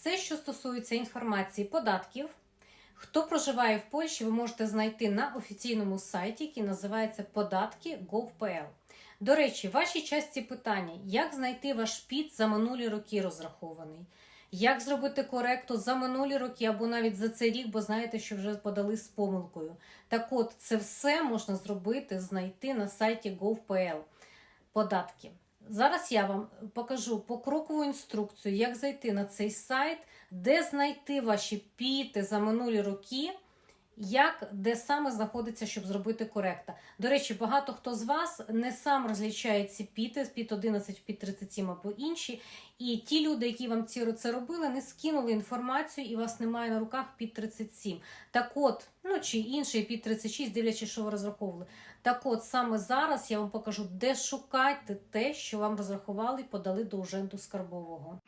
Все, що стосується інформації податків, хто проживає в Польщі, ви можете знайти на офіційному сайті, який називається податки.gov.pl. До речі, ваші часті питання: як знайти ваш ПІД за минулі роки розрахований? Як зробити коректу за минулі роки або навіть за цей рік, бо знаєте, що вже подали з помилкою. Так от, це все можна зробити, знайти на сайті gov.pl податки. Зараз я вам покажу покрокову інструкцію, як зайти на цей сайт, де знайти ваші піти за минулі роки, як де саме знаходиться, щоб зробити коректа. До речі, багато хто з вас не сам розлічає ці піти, піт 11, піт 37 або інші. І ті люди, які вам ці це робили, не скинули інформацію, і вас немає на руках під 37. Так от, чи інший під 36, дивлячись, що ви розраховували. Так от, саме зараз я вам покажу, де шукати те, що вам розрахували і подали до уженту скарбового.